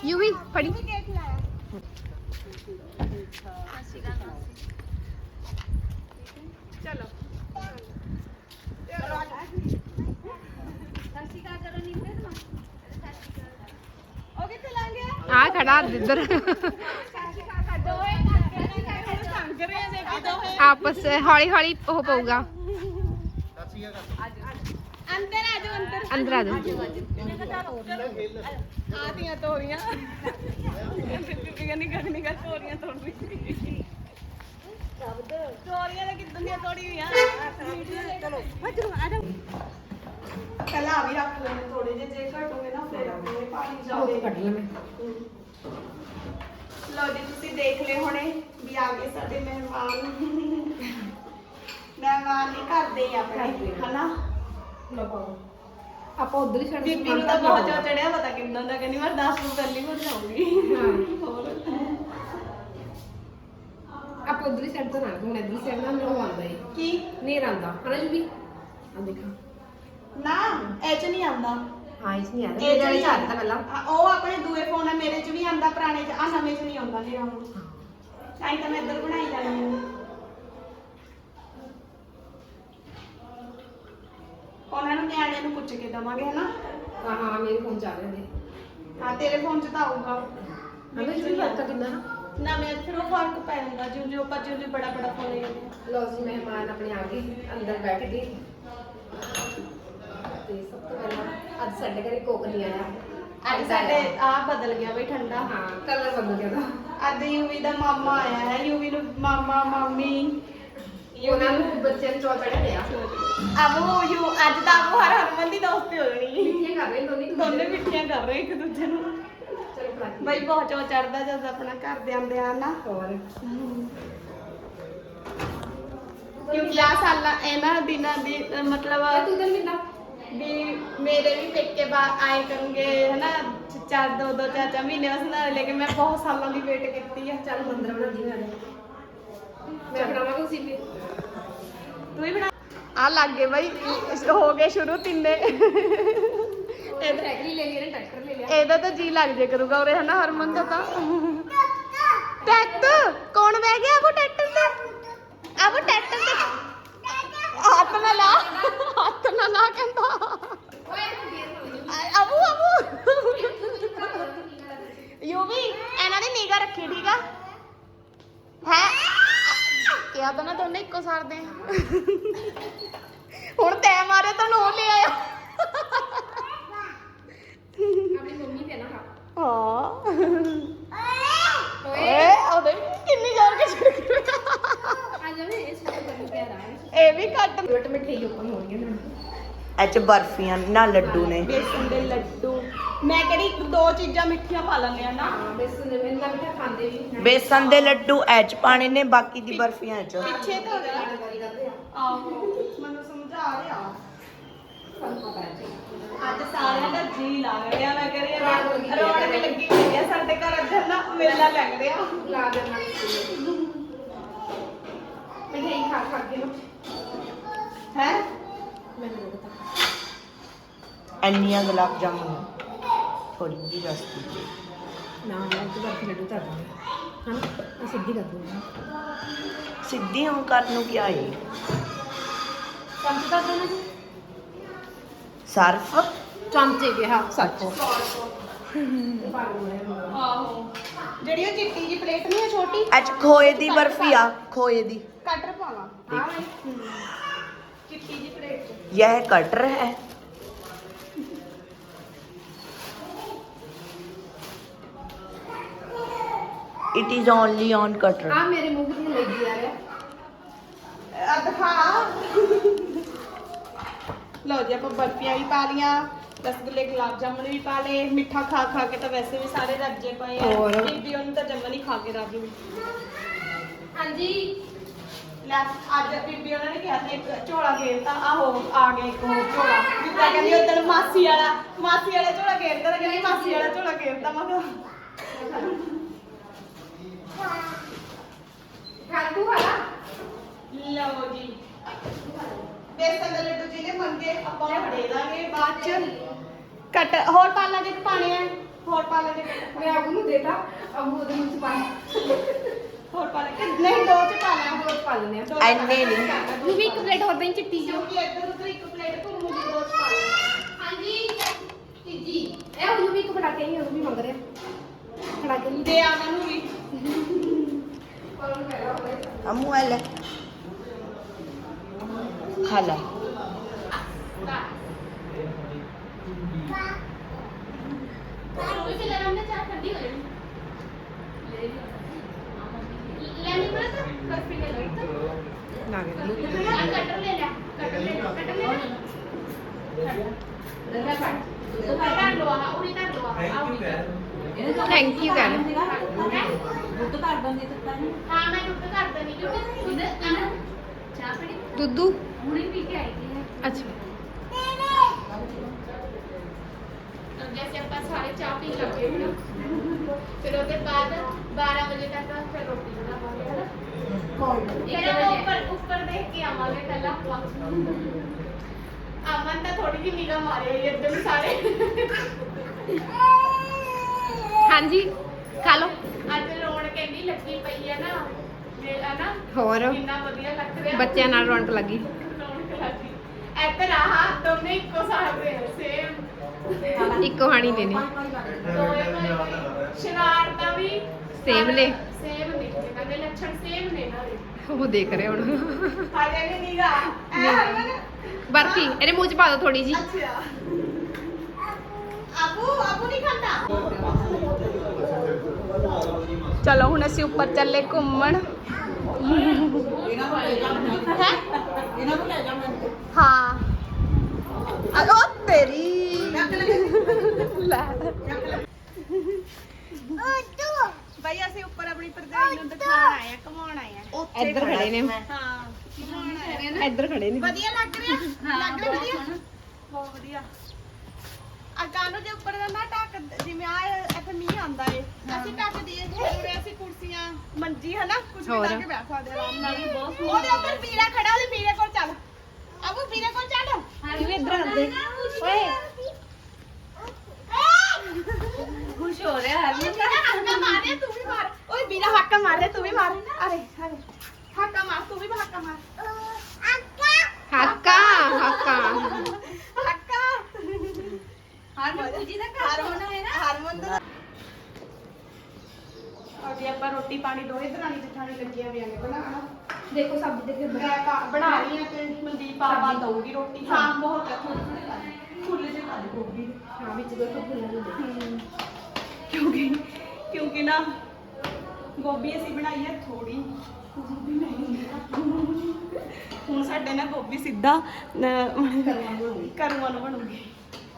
ਯੂ ਵੀ ਫੜੀ। ਚਲੋ। ਉਹ ਕਿੱਥੇ ਲੰਘ ਗਿਆ ਆ ਖੜਾ ਇੱਧਰ। ਰਹੇ ਆਪਸ ਹੌਲੀ ਹੌਲੀ ਉਹ ਪਊਗਾ। ਅੰਦਰ ਆ ਜਾਓ ਅੰਦਰ। ਅੰਦਰ ਆ ਜਾਓ। ਆ ਦੀਆਂ ਤੋਰੀਆਂ ਬੀਬੀਆਂ ਨਹੀਂ ਕਰਨੀ ਕਰ ਤੋਰੀਆਂ ਤੋੜ ਰਹੀ ਤੋਰੀਆਂ ਤਾਂ ਕਿੱਦਾਂ ਦੀਆਂ ਤੋੜੀ ਹੋਈਆਂ? ਚਲੋ ਚਲੋ ਆ ਜਾਓ ਪਹਿਲਾਂ ਆ ਵੀ ਰੱਖ ਲੈਣੇ ਥੋੜੇ ਜਿਹੇ ਜੇ ਘਟੋਗੇ ਨਾ ਫਿਰ ਰੱਖੋਗੇ ਪਾਣੀ ਜਾਵੇ ਕੱਢ ਲੈ ਮੈਂ ਲਓ ਜੀ ਤੁਸੀਂ ਦੇਖ ਲਏ ਹੋਣੇ ਵੀ ਆ ਗਏ ਸਾਡੇ ਮਹਿਮਾਨ। ਮਹਿਮਾਨ ਨਹੀਂ ਕਰਦੇ ਹੀ ਆਪਣੇ ਹਨਾ? ਆਪਾਂ ਉਧਰ ਹੀ ਛੱਡ ਬੀਬੀ ਨੂੰ ਤਾਂ ਬਹੁਤ ਚਾ ਚੜਿਆ ਪਤਾ ਕਿੰਨਾ ਦਾ ਕਹਿੰਦੀ ਮੈਂ 10 ਨੂੰ ਪਹਿਲੀ ਵਾਰ ਜਾਊਂਗੀ। ਹੋਰ। ਆਪਾਂ ਉਧਰ ਹੀ ਛੱਡ ਤਾਂ ਨਾ ਹੁਣ ਇੱਧਰ ਛੱਡਣਾ ਮੈਨੂੰ ਆਉਂਦਾ ਏ ਕੀ? ਨੇਰ ਆਂਦਾ ਹਨਾ ਜੀ ਵੀ ਆ ਦੇਖਾ। ਨਾ ਇਹ ਚ ਨਹੀਂ ਆਉਂਦਾ। ਹਾਂ ਇਸ ਨਹੀਂ ਆਂਦਾ ਇਹ ਜਿਹੜੀ ਨਹੀਂ ਛੱਡਦਾ ਪਹਿਲਾਂ। ਆ, ਉਹ ਆਪਣੇ ਦੂਏ ਫੋਨ ਆ ਮੇਰੇ ਚ ਵੀ ਆਂਦਾ ਪੁਰਾਣੇ ਚ। ਆ ਨਵੇਂ ਚ ਨਹੀਂ ਆਉਂਦਾ ਮੇਰਾ ਹੁਣ। ਤਾਂ ਤਾਂ ਮੈਂ ਇੱਧਰ ਬਣਾਈ ਜਾਣੀ ਆ। ਉਹਨਾਂ ਨੂੰ ਨਿਆਣੇ ਨੂੰ ਪੁੱਛ ਕੇ ਦਵਾਂਗੇ ਹਨਾ? ਹਾਂ ਹਾਂ ਮੇਰੇ ਫੋਨ ਚ ਆ ਰਿਹਾ ਨੇ ਹਾਂ ਤੇਰੇ ਫੋਨ ਚ ਤਾਂ ਆਊਗਾ। ਹਨਾ ਜੀ ਵੀ ਕਿੰਨਾ ਨਾ ਨਵੇਂ ਫਿਰ ਉਹ ਫ਼ਰਕ ਪੈ ਜਾਂਦਾ ਜਿਉਂ ਜਿਉਂ ਆਪਾਂ ਜਿਉਂ ਜਿਉਂ ਬੜਾ ਬੜਾ ਫੋਨ ਲੈ ਜਾਂਦੇ ਹਾਂ। ਲਓ ਜੀ ਮਹਿਮਾਨ ਆਪਣੇ ਆ ਗਏ ਅੰਦਰ ਬੈਠ ਗਏ। ਤੇ ਸਭ ਤੋਂ ਪਹਿਲਾਂ ਅੱਜ ਸਾਡੇ ਘਰੇ ਕੋਕ ਨਹੀਂ ਆਇਆ। ਅੱਜ ਸਾਡੇ ਆ ਬਦਲ ਗਿਆ ਬਈ ਠੰਡਾ। ਹਾਂ ਕਲਰ ਬਦਲ ਗਿਆ ਦਾ ਅੱਜ ਯੂਵੀ ਦਾ ਮਾਮਾ ਆਇਆ ਹੈ ਯੂਵੀ ਨੂੰ ਮਾਮਾ ਮਾਮੀ। ਉਹਨਾਂ ਨੂੰ ਬੱਚਿਆਂ ਨੂੰ ਚੌ ਚੜਿਆ ਲਿਆ। ਅਬੂ ਯੂ ਅੱਜ ਤਾਂ ਅਬੂ ਹਰ ਹਰਮਨ ਦੀ ਦੋਸਤੀ ਹੋ ਜਾਣੀ। ਕੀ ਕਰ ਰਹੇ ਦੋਨੇ। ਦੋਨੇ ਮਿੱਠੀਆਂ ਕਰ ਰਹੇ ਇੱਕ ਦੂਜੇ ਨੂੰ। ਬਈ ਬਹੁਤ ਚੋ ਚੜਦਾ ਜਦ ਆਪਣਾ ਘਰ ਦੇ ਆਂਦੇ ਆ ਨਾ। ਹੋਰ। ਕਿਉਂਕਿ ਆ ਸਾਲਾਂ ਇਹਨਾਂ ਦਿਨਾਂ ਦੀ ਮਤਲਬ ਤੂੰ ਦਿਨ ਮਿਲਣਾ ਵੀ ਮੇਰੇ ਵੀ ਪੇਕੇ ਬਾ ਆਏ ਕਰੂੰਗੇ ਹਨਾ ਚਾਰ ਦੋ ਦੋ ਚਾਰ ਚਾਰ ਮਹੀਨੇ ਉਸ ਨਾਲ ਲੈ ਕੇ ਮੈਂ ਬਹੁਤ ਸਾਲਾਂ ਦੀ ਵੇਟ ਕੀਤੀ ਆ। ਚੱਲ ਮੰਦਰ ਬਣਾ ਦੀ ਮੈਂ ਮੈਂ ਬਣਾਵਾਂਗਾ ਉਸੇ ਵੀ ਤੂੰ ਹੀ ਬਣਾ। ਆ ਲੱਗ ਗਏ ਬਈ ਹੋ ਗਏ ਸ਼ੁਰੂ ਤਿੰਨੇ। ਲੈ ਟਰੈਕਟਰ ਲਿਆ। ਇਹਦਾ ਤਾਂ ਜੀ ਲੱਗ ਜੇ ਕਰੂਗਾ ਉਰੇ ਹਨਾ ਹਰਮਨ ਦਾ ਤਾਂ। ਟਰੈਕਟਰ? ਕੌਣ ਬਹਿ ਗਿਆ ਉਹ ਟਰੈਕਟਰ ਤੇ? ਆ ਉਹ ਟਰੈਕਟਰ ਤੇ। ਹੱਥ ਨਾ ਲਾ। ਹੱਥ ਨਾ ਲਾ ਕਹਿੰਦਾ। ਅਬੂ ਅਬੂ ਯੂ ਵੀ ਇਹਨਾਂ ਨੇ ਨਿਗਾ ਰੱਖੀ ਠੀਕ ਆ? ਹੈ? ਕਿਹਾ ਤਾਂ ਨਾ ਦੋਨੇ ਇੱਕੋ ਸਾਰ ਦੇ। ਆ। ਹੁਣ ਤੈ ਮਾਰੇ ਤਾਂ ਨੋ ਲੈ ਆਇਆ। ਆਪਣੀ ਮੰਮੀ ਤੇ ਨਾ ਖਾ ਹਾਂ ਓਏ ਏ ਉਹਦੇ ਕਿੰਨੀ ਜ਼ੋਰ ਕੇ ਛਿੜਕ ਆ ਜਾਵੇ ਇਸ ਨੂੰ ਕਰਨ ਪਿਆ ਰਹਾ ਇਹ ਵੀ ਕੱਟ ਲੋਟ ਮਿਠਾਈ ਓਪਨ ਹੋ ਗਈ ਨਾ ਇਹ ਚ ਬਰਫੀਆਂ ਨਾ ਲੱਡੂ ਨੇ। ਬੇਸਨ ਦੇ ਲੱਡੂ। ਮੈਂ ਕਿਹੜੀ ਇੱਕ ਦੋ ਚੀਜ਼ਾਂ ਮਿੱਠੀਆਂ ਪਾ ਲੈਂਦੇ ਆ ਨਾ। ਹਾਂ ਬੇਸਨ ਦੇ ਮੈਨੂੰ ਲੱਗਦਾ ਖਾਂਦੇ ਵੀ ਨਹੀਂ। ਬੇਸਨ ਦੇ ਲੱਡੂ ਇਹ ਚ ਪਾਣੇ ਨੇ ਬਾਕੀ ਦੀ ਬਰਫੀਆਂ ਚ। ਪਿੱਛੇ ਤੋਂ ਹੋ ਗਿਆ ਕਰਦੇ ਆ ਆਹੋ ਮੈਨੂੰ ਸਮਝਾ ਰਿਹਾ। ਸਾਨੂੰ ਪਤਾ ਹੈ ਅੱਜ ਸਾਰਿਆਂ ਦਾ ਜੀ ਲੱਗ ਰਿਹਾ ਮੈਂ ਕਹਿੰਦੀ ਹਾਂ ਰੌਣਕ ਲੱਗੀ। ਹੋਈ ਹੈ ਸਾਡੇ ਘਰ ਅੱਜ ਨਾ ਮੇਲਾ ਲੱਗ ਰਿਹਾ ਲਾ ਦੇਣਾ। ਮਿਠਾਈ ਖਾ ਖਾ ਕੇ ਨਾ। ਹੈ? ਮੈਨੂੰ ਪਤਾ। ਇੰਨੀਆਂ ਗੁਲਾਬ ਜਾਮੁਨ ਥੋੜੀ ਜਿਹੀ ਰਸਤੀ ਨਾ ਮੈਂ ਤੇ ਬਰਫੀ ਲੱਡੂ ਧਰ ਦਾਂਗੇ। ਹਾਂ ਮੈਂ ਸਿੱਧੀ ਕਰ ਦੂੰਗੀ। ਸਿੱਧੀ ਹੁਣ ਕਰਨ ਨੂੰ ਕੀ ਆਈ ਚਮਚ ਧਰ ਦੇਣਾ ਜੀ ਸਰਫ ਚਮਚੇ ਗਿਆ ਸੱਚ ਆਹੋ ਜਿਹੜੀ ਉਹ ਚਿੱਟੀ ਜੀ ਪਲੇਟ ਨਹੀਂ ਹੈ ਛੋਟੀ ਅੱਜ ਖੋਏ ਦੀ ਬਰਫੀ ਆ ਖੋਏ ਦੀ ਕਟਰ ਪਾਵਾਂ ਹਾਂ ਚਿੱਟੀ ਜੀ ਪਲੇਟ ਚ यह कटर है it is only on cutter ਆ ਮੇਰੇ ਮੂੰਹ ਦੀ ਲੱਗੀ ਆ ਰਿਹਾ ਆ ਲਓ ਜੀ ਆਪਾਂ ਬਰਫੀਆਂ ਵੀ ਪਾ ਲੀਆਂ ਰਸਗੁੱਲੇ ਗੁਲਾਬ ਜਾਮੁਨ ਵੀ ਪਾ ਲਏ ਮਿੱਠਾ ਖਾ ਖਾ ਕੇ ਤਾਂ ਵੈਸੇ ਵੀ ਸਾਰੇ ਰੱਜੇ ਪਏ ਆ। ਹੋਰ। ਬੀਬੀ ਉਹਨੂੰ ਤਾਂ ਜੰਮਣ ਹੀ ਖਾ ਕੇ ਰਾਜੀ ਹੋਈ ਹਾਂਜੀ। ਲੈ ਅੱਜ ਬੀਬੀ ਉਹਨਾਂ ਨੇ ਕਿਹਾ ਸੀ ਇੱਕ ਝੋਲਾ ਘੇਰਤਾ ਆਹੋ ਆ ਗਿਆ ਇੱਕ ਹੋਰ ਝੋਲਾ। ਜਿੱਦਾਂ ਕਹਿੰਦੀ ਉਦੋਂ ਮਾਸੀ ਵਾਲਾ ਮਾਸੀ ਵਾਲਾ ਝੋਲਾ ਘੇਰਤਾ ਤਾਂ ਕਹਿੰਦੀ ਮਾਸੀ ਵਾਲਾ ਝੋਲਾ ਘੇਰਤਾ ਮੈਂ ਕਿਹਾ ਲਓ ਜੀ। ਬੇਸਨ ਦੇ ਲੱਡੂ ਜਿਹਨੇ ਮੰਗੇ ਆਪਾਂ ਉਹਨੂੰ ਦੇ ਦਾਂਗੇ ਬਾਅਦ ਚ। ਕੱਟ ਹੋਰ ਪਾਲਾ ਦੇ ਪਾਣੇ ਆ। ਹੋਰ ਪਾਲਾ ਦੇ ਮੈਂ ਅਬੂ ਨੂੰ ਦੇਤਾ ਅਬੂ ਉਹਦੇ ਵਿੱਚ ਪਾਇਆ ਹੋਰ ਪਾ ਲੈ ਨਹੀਂ ਦੋ ਚ ਪਾ ਲੈ ਹੋਰ ਪਾ ਲੈਨੇ ਆ। ਐਨੇ ਨਹੀਂ ਨੂੰ ਵੀ ਇੱਕ ਪਲੇਟ ਹੋਰ ਬੈਂ ਚਿੱਟੀ ਜੋ। ਕਿ ਇੱਧਰ ਉੱਧਰ ਇੱਕ ਪਲੇਟ ਘੁੰਮੂਗੀ ਦੋ ਚ ਪਾ ਲੈ ਹਾਂਜੀ। ਤੀਜੀ ਇਹ ਉਹ ਵੀ ਇੱਕ ਬਣਾ ਕੇ ਹੀ ਉਹ ਵੀ ਮੰਗ ਰਿਹਾ। ਬਣਾ ਕੇ ਦੇ ਆ ਮੈਨੂੰ ਵੀ। ਕੋਲ ਮੇਰਾ ਹੋਵੇ ਅਮੂ ਆ ਲੈ। ਲੈ ਕਟਰ ਲੈ ਥੈਂਕ ਯੂ ਦੁੱਧ ਕਰ ਦਿੰਦੀ ਤਾਂ ਹਾਂ ਮੈਂ ਦੁੱਧ ਕਰ ਦਿੰਦੀ ਕਿਉਂਕਿ ਦੁੱਧ ਅਨ ਚਾਹ ਪੜੀ ਦੁੱਧੂ। ਹੁਣੇ ਪੀ ਕੇ ਆਈ ਸੀ ਅੱਛਾ। ਜੈਸੇ ਆਪਾਂ ਸਾਰੇ ਚਾਹ ਪੀ ਲੱਗੇ ਨਾ ਫਿਰ ਉਹਦੇ ਬਾਅਦ 12 ਵਜੇ ਤੱਕ ਫਿਰ ਰੋਟੀ ਬਣਾਵਾਂਗੇ ਹਨਾ? ਫਿਰ ਆਪਾਂ ਉੱਪਰ ਉੱਪਰ ਦੇਖ ਕੇ ਆਵਾਂਗੇ ਕੱਲਾ ਆਪਾਂ। ਅਮਨ ਤਾਂ ਥੋੜੀ ਜਿਹੀ ਨਿਗਾਹ ਮਾਰੇ ਹੋਈ ਇੱਧਰ ਨੂੰ ਸਾਰੇ। ਹਾਂਜੀ ਖਾ ਲਓ। ਅੱਜ ਰੌਣਕ ਇੰਨੀ ਲੱਗੀ ਪਈ ਹੈ ਨਾ ਜੇ ਹੈ ਨਾ ਹੋਰ? ਕਿੰਨਾ ਵਧੀਆ ਲੱਗ ਰਿਹਾ। ਬੱਚਿਆਂ ਨਾਲ ਰੌਣਕ ਲੱਗੀ। ਇੱਧਰ ਆਹ ਦੋਨੇ ਇੱਕੋ ਸਾਹ ਦੇ ਸੇਮ ਇੱਕੋ ਹਾਣੀ ਦੇ ਨੇ। ਦੋਏ ਭਾਈ ਸ਼ਰਾਰਤਾਂ ਵੀ Same ਨੇ। ਸੇਮ ਨੇ ਇਹਨਾਂ ਦੇ ਲੱਛਣ ਸੇਮ ਨੇ ਇਹਨਾਂ ਦੇ। ਉਹ ਦੇਖ ਰਹੇ ਹੁਣ। ਹਾਲੇ ਵੀ ਨੀਗਾ ਐ ਹਰਮਨ ਬਰਫੀ ਇਹਦੇ ਮੂੰਹ ਚ ਪਾ ਦਿਓ ਥੋੜੀ ਜੀ ਅੱਛਾ। ਆਪੂ ਆਪੂ ਚਲੋ ਹੁਣ ਅਸੀਂ ਉੱਪਰ ਚੱਲੇ ਘੁੰਮਣ ਹੈ ਹਾਂ ਆ ਉਹ ਤੇਰੀ ਲੈ ਭਾਈ ਅਸੀਂ ਉੱਪਰ ਆਪਣੀ ਭਰਜਾਈ ਨੂੰ ਦਿਖਾਉਣ ਆਏ ਆ ਘਮਾਉਣ ਆਏ ਆ ਇੱਧਰ ਖੜੇ ਨੇ ਹਾਂ ਘੁਮਾਉਣ ਆਏ ਆ ਇੱਧਰ ਖੜੇ ਨੇ ਵਧੀਆ ਲੱਗ ਰਿਹਾ? ਲੱਗ ਰਿਹਾ ਵਧੀਆ? ਬਹੁਤ ਵਧੀਆ। ਆ ਕਾਨੂੰ ਦੇ ਉੱਪਰ ਦਾ ਨਾ ਢੱਕ ਜਿਵੇਂ ਆ ਇੱਥੇ ਮੀਂਹ ਆਉਂਦਾ ਏ। ਅਸੀਂ ਢੱਕ ਦਈਏ ਉਰੇ ਅਸੀਂ ਕੁਰਸੀਆਂ ਮੰਜੀ ਹਨਾ ਕੁਝ ਵੀ ਹੋਰ। ਲਾ ਕੇ ਬੈਠ ਸਕਦੇ ਆਰਾਮ ਨਾਲ। ਉਹਦੇ ਉੱਪਰ ਵੀਰਾ ਖੜਾ ਉਹਦੇ ਕੋਲ ਚੱਲ। ਅਬੂ ਵੀਰੇ ਕੋਲ ਚੱਲ। ਤੂੰ ਇੱਧਰ ਆ ਦੇ। ਓਏ। ਖੁਸ਼ ਹੋ ਰਿਹਾ ਹੈ ਵੀਰਾ ਹੱਕਾ ਮਾਰ ਰਿਹਾ ਤੂੰ ਵੀ ਮਾਰ ਓਏ ਵੀਰਾ ਹੱਕਾ ਮਾਰ ਰਿਹਾ ਤੂੰ ਵੀ ਮਾਰ ਅਰੇ ਅਰੇ ਹੱਕਾ ਮਾਰ ਤੂੰ ਵੀ ਹੱਕਾ ਮਾਰ ਹਾਕਾ ਹਾਕਾ ਹੱਕਾ ਹਰਮਨ ਜੀ ਦਾ ਘਰ ਹੋਣਾ ਹੈ ਨਾ ਹਰਮਨ ਦਾ ਅਜੇ ਆਪਾਂ ਰੋਟੀ ਪਾਣੀ ਦੋਵੇਂ ਦਰਾਣੀ ਜਠਾਣੀ ਲੱਗੀਆਂ ਹੋਈਆਂ ਨੇ ਬਣਾਉਣ ਦੇਖੋ ਸਭ ਦੇ ਕੇ ਮੈਂ ਪਾ- ਬਣਾ ਰਹੀ ਹਾਂ ਤੇ ਮਨਦੀਪ ਆਪਾ ਦਊਗੀ ਰੋਟੀ। ਹਾਂ। ਬਹੁਤ ਹੈ ਫੁੱਲ ਜਿਹੇ ਪਾ ਦੇ। ਗੋਭੀ ਦੇ। ਹਾਂ ਵਿੱਚ ਦੇਖੋ ਫੁੱਲਾਂ ਦੇ ਕਿਉਂਕਿ ਕਿਉਂਕਿ ਨਾ ਗੋਭੀ ਅਸੀਂ ਬਣਾਈ ਹੈ ਥੋੜੀ ਗੋਭੀ ਨਹੀਂ ਹੁਣ ਸਾਡੇ ਨਾ ਗੋਭੀ ਸਿੱਧਾ ਕਰੂਆਂ ਨੂੰ ਬਣੂਗੀ।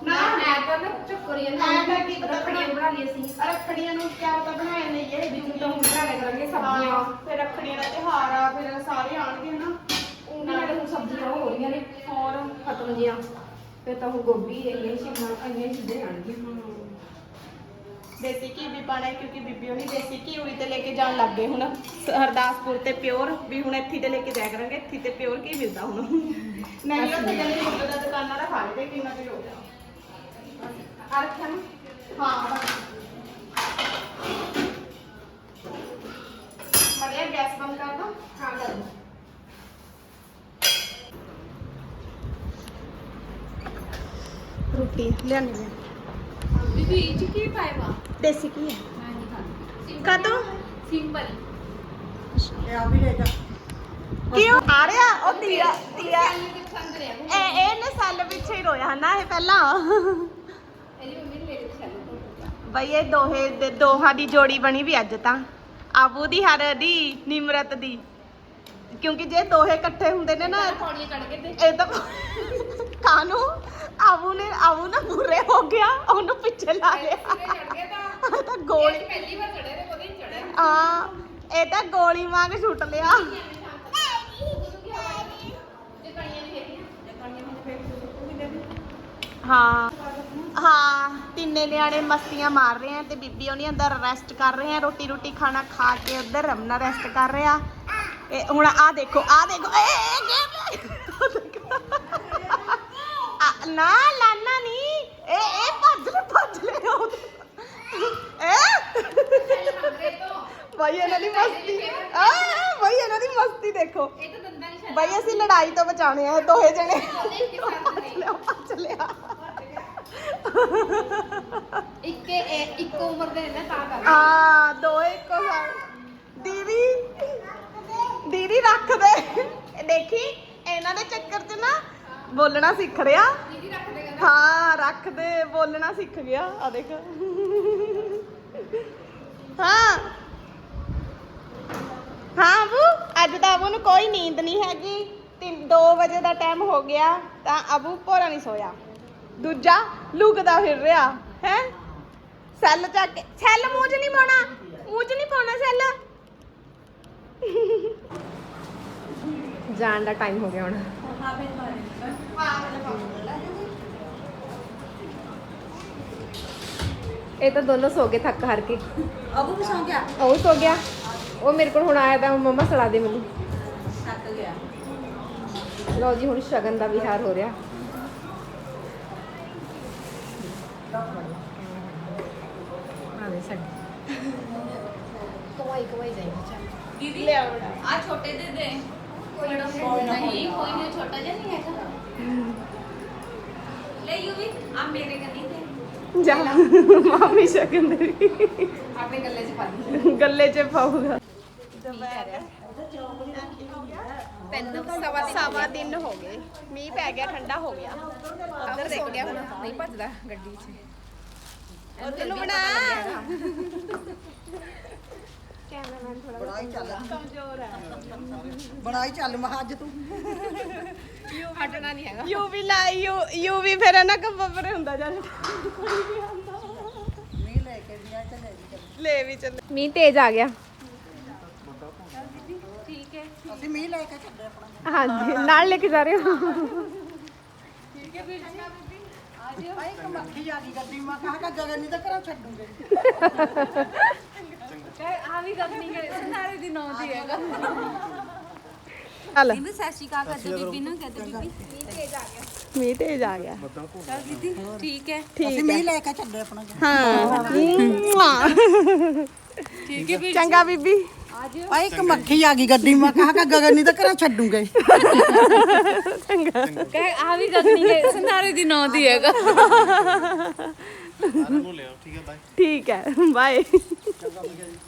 ਨਾ ਮੈਂ ਤਾਂ ਨਾ ਚੁੱਕਰੀਆਂ ਐਂ ਤਾਂ ਕੀ ਪਤਾ ਰੱਖੜੀਆਂ ਬਣਾ ਲਈ ਅਸੀਂ ਰੱਖੜੀਆਂ ਨੂੰ ਕਿਆ ਪਤਾ ਬਣਾਇਆ ਨਹੀਂ ਇਹ ਵਿੱਚ ਤਾਂ ਹੁਣ ਬਣਾ ਲਿਆ ਕਰਾਂਗੇ ਸਬਜ਼ੀਆਂ। ਹਾਂ, ਫਿਰ ਰੱਖੜੀਆਂ ਦਾ ਤਿਉਹਾਰ ਆ ਫਿਰ ਸਾਰੇ ਆਣਗੇ ਨਾ ਹੁਣ ਸਬਜ਼ੀਆਂ ਹੋ ਰਹੀਆਂ ਨੇ ਹੋਰ ਖਤਮ ਜੀਆਂ ਫਿਰ ਤਾਂ ਹੁਣ ਗੋਭੀ ਇਹ ਸ਼ਿਮਲਾ ਇੰਨੀਆਂ ਚੀਜ਼ਾਂ ਆਣਗੀਆਂ। ਦੇਸੀ ਘੀ ਵੀ ਪਾਣਾ ਹੈ, ਕਿਉਂਕਿ ਬੀਬੀ ਉਹਨੀ ਦੇਸੀ ਘੀ ਉਰੀ ਤੇ ਲੈ ਕੇ ਜਾਣ ਲੱਗ ਗਏ ਹੁਣ। ਹਰਦਾਸਪੁਰ ਤੇ ਪਿਓਰ, ਵੀ ਹੁਣ ਇੱਥੇ ਤੇ ਲੈ ਕੇ ਜਾਇਆ ਕਰਾਂਗੇ, ਇੱਥੇ ਤੇ ਪਿਓਰ ਘੀ ਮਿਲਦਾ ਹੁਣ। ਨਹੀਂ ਉੱਥੇ ਜਲਦੀ ਮੁੱਲ ਦਾ ਦੁਕਾਨਾਂ ਦਾ ਖਾ ਲਏ ਕਿੰਨਾ ਵੀ ਹੋ ਗਿਆ ਅਰਖਨ ਹਾਂ ਬਸ। ਮੜਿਆ ਗੈਸ ਬੰਦ ਕਰ ਦੋ। ਹਾਂ, ਕਰ ਦੋ। ਰੋਟੀ ਲਿਆਣੀ ਹੈ ਬੀਬੀ ਇਹ ਚ ਕੀ ਪਾਏਗਾ ਦੇਸੀ ਘੀ ਹੈ। ਮੈਂ ਨਹੀਂ ਖਾਂਦੀ ਕਦੋਂ ਸਿੰਪਲ ਕਿਉਂ? ਆ ਰਿਹਾ? ਉਹ ਤੀਆ ਤੀਆ। ਇਹ ਇਹਨੇ ਸੈੱਲ ਪਿੱਛੇ ਹੀ ਰੋਇਆ ਹਨਾ ਇਹ ਪਹਿਲਾਂ। ਇਹਦੀ ਮੰਮੀ ਨੇ ਮੇਰੇ ਚੱਲ ਬਈ ਇਹ ਦੋਹੇ ਦੇ ਦੋਹਾਂ ਦੀ ਜੋੜੀ ਬਣੀ ਵੀ ਅੱਜ ਤਾਂ। ਆਬੂ ਦੀ ਹਰ ਦੀ ਨਿਮਰਤ ਦੀ। ਕਿਉਂਕਿ ਜੇ ਦੋਹੇ ਇਕੱਠੇ ਹੁੰਦੇ ਨੇ ਨਾ ਕੇ ਇਹ ਤਾਂ ਕਾਨੂੰ ਆਬੂ ਨੇ ਆਬੂ ਨਾ ਬੁਰੇ ਹੋ ਗਿਆ ਉਹਨੂੰ ਪਿੱਛੇ ਲਾ ਲਿਆ ਸਿਰੇ ਚੜ ਗਿਆ ਤਾਂ ਇਹ ਤਾਂ ਗੋਲੀ ਪਹਿਲੀ ਵਾਰ ਚੜਿਆ ਤੇ ਉਹਦੇ ਹੀ ਚੜਿਆ ਹਾਂ ਇਹ ਤਾਂ ਗੋਲੀ ਵਾਂਗ ਛੁੱਟ ਲਿਆ ਹਾਂ ਹਾਂ ਤਿੰਨੇ ਨਿਆਣੇ ਮਸਤੀਆਂ ਮਾਰ ਰਹੇ ਆ ਤੇ ਬੀਬੀ ਉਹਨੀ ਅੰਦਰ ਰੈਸਟ ਕਰ ਰਹੇ ਆ ਰੋਟੀ ਰੋਟੀ ਖਾਣਾ ਖਾ ਕੇ ਉੱਧਰ ਰਮਨਾ ਰੈਸਟ ਕਰ ਰਿਹਾ ਇਹ ਹੁਣ ਆ ਦੇਖੋ ਆ ਦੇਖੋ ਏ ਏ ਗੇਮ ਨਾ ਲਾਨਾ ਨਹੀਂ ਏ ਏ ਭੱਜ ਲੈ ਭੱਜ ਲੈ ਏ ਭਾਈ ਇਹਨਾਂ ਦੀ ਮਸਤੀ। ਆ ਭਾਈ ਇਹਨਾਂ ਦੀ ਮਸਤੀ ਦੇਖੋ। ਇਹ ਤਾਂ ਦੰਦਾਂ ਨਹੀਂ ਭਾਈ ਅਸੀਂ ਲੜਾਈ ਤੋਂ ਬਚਾਉਣੇ ਆ ਇਹ ਦੋਹੇ ਜਣੇ ਭੱਜ ਲਿਆ ਭੱਜ ਲਿਆ। ਇੱਕ ਇਹ- ਇੱਕ ਉਮਰ ਦੇ ਨੇ ਤਾਂ ਕਰ ਆ ਦੋਏ ਇੱਕੋ ਸਾਲ ਦੀਦੀ ਦੀਦੀ ਰੱਖ ਦੇ। ਇਹ ਦੇਖੀ ਇਹਨਾਂ ਦੇ ਚੱਕਰ 'ਚ ਨਾ ਬੋਲਣਾ ਸਿੱਖ ਦੇਗਾ ਹਾਂ, ਰੱਖ ਦੇ, ਬੋਲਣਾ ਸਿੱਖ ਗਿਆ ਆ ਦੇਖ। ਹਾਂ। ਹਾਂ ਅਬੂ ਅੱਜ ਤਾਂ ਅਬੂ ਨੂੰ ਕੋਈ ਨੀਂਦ ਨਹੀਂ ਹੈਗੀ। 2 ਵਜੇ ਦਾ ਟਾਈਮ ਹੋ ਗਿਆ, ਤਾਂ ਅਬੂ ਪੂਰਾ ਨਹੀਂ ਸੋਇਆ। ਦੂਜਾ ਲੁਕਦਾ ਫਿਰ ਰਿਹਾ, ਹੈ? ਸੈੱਲ ਚੱਕ ਕੇ, ਸੈੱਲ ਮੂੰਹ 'ਚ ਨਹੀਂ ਪਾਉਣਾ, ਮੂੰਹ 'ਚ ਨਹੀਂ ਪਾਉਣਾ ਸੈੱਲ। ਜਾਣ ਦਾ ਟਾਈਮ ਹੋ ਗਿਆ ਹੁਣ। ਇਹ ਤਾਂ ਦੋਨੋਂ ਸੋ ਗਏ ਥੱਕ ਹਾਰ ਕੇ। ਅਬੂ ਵੀ ਸੌਂ ਗਿਆ? ਉਹ ਸੋ ਗਿਆ। ਉਹ ਮੇਰੇ ਕੋਲ ਹੁਣ ਆਇਆ ਤਾਂ ਮੰਮਾ ਸੜਾ ਦੇ ਮੈਨੂੰ। ਥੱਕ ਗਿਆ। ਲਓ ਜੀ ਹੁਣ ਸ਼ਗਨ ਦਾ ਵਿਹਾਰ ਹੋ ਰਿਹਾ। ਆ ਦੇ ਸਾਡੀ। ਕਵਾਈ ਕਵਾਈ ਜਾਈ ਦੀਦੀ ਆ ਛੋਟੇ ਦੇ ਦੇ। ਕੋਈ ਨਾ ਨਹੀਂ ਕੋਈ ਨਹੀਂ ਛੋਟਾ ਜਿਹਾ ਨਹੀਂ ਹੈਗਾ। ਲੈ ਯੂ ਵੀ ਆ ਮੇਰੇ ਕੰਨੀ ਤੇ। ਜਾ। ਮਾਮੀ ਸ਼ਗਨ ਦੇ ਆਪਣੇ ਗੱਲੇ 'ਚ ਪਾ ਦੀ ਗੱਲੇ 'ਚ ਪਾਊਗਾ। ਪੈਨ ਸਵਾ ਸਵਾ ਦਿਨ ਹੋ ਗਏ। ਮੀਂਹ ਪੈ ਗਿਆ ਠੰਡਾ ਹੋ ਗਿਆ। ਉਧਰ ਦੇਖ ਗਿਆ ਹੁਣ ਨਹੀਂ ਭੱਜਦਾ ਗੱਡੀ 'ਚ। ਉਧਰ ਨੂੰ ਬਣਾ। ਕੈਮਰਾਮੈਨ ਥੋੜਾ ਚੱਲ ਕਮਜ਼ੋਰ ਹੈ। ਬਣਾਈ ਚੱਲ ਮਹਾ ਅੱਜ ਤੂੰ। ਹਟਣਾ ਨਹੀਂ ਹੈਗਾ। ਯੂ ਵੀ ਲਾ ਯੂ ਯੂ ਵੀ ਫਿਰ ਨਾ ਕੱਪਰੇ ਹੁੰਦਾ ਜਦ ਮੀਂਹ ਲੈ ਕੇ ਵੀ ਆ ਚੱਲੇ। ਲੈ ਵੀ ਚੱਲ। ਮੀਂਹ ਤੇਜ਼ ਆ ਗਿਆ। ਅਸੀਂ ਮੀਂਹ ਲੈ ਕੇ ਚੱਲੇ ਆਪਣਾ। ਹਾਂਜੀ ਨਾਲ ਲੈ ਕੇ ਜਾ ਰਹੇ ਹੋ। ਆਏ ਕਿ ਮੱਖੀ ਆ ਗਈ ਗੱਡੀ ਮੈਂ ਕਹਾ ਕਿ ਜਗ੍ਹਾ ਨਹੀਂ ਤਾਂ ਘਰਾਂ ਛੱਡੂਗੇ। ਆ ਵੀ ਗੱਲ ਨਹੀਂ ਕਰੇ ਸੰਧਾਰੇ ਦੀ ਨੌਂ ਦੀ ਹੈਗਾ। ਚੱਲ। ਇਹਨੂੰ ਸਤਿ ਸ਼੍ਰੀ ਅਕਾਲ ਕਰਦੇ ਬੀਬੀ ਨੂੰ ਕਹਦੇ ਬੀਬੀ। ਮੀਂਹ ਤੇਜ਼ ਆ ਗਿਆ। ਚੱਲ ਦੀਦੀ ਠੀਕ ਹੈ। ਅਸੀਂ ਮੀਂਹ ਲੈ ਕੇ ਚੱਲੇ ਆਪਣਾ ਹਾਂ। ਠੀਕ ਹੈ ਚੰਗਾ ਬੀਬੀ। ਆਏ ਕਿ ਮੱਖੀ ਆ ਗਈ ਗੱਡੀ ਮੈਂ ਕਹਾ ਕਿ ਗਗਨ ਨਹੀਂ ਤਾਂ ਘਰਾਂ ਛੱਡੂਗੇ। ਕਹੇ ਆ ਵੀ ਗੱਲ ਨਹੀਂ ਕਰੇ ਸੰਧਾਰੇ ਦੀ ਨੌਂ ਦੀ ਹੈਗਾ। ਠੀਕ ਹੈ ਬਾਏ ਹਾਂ।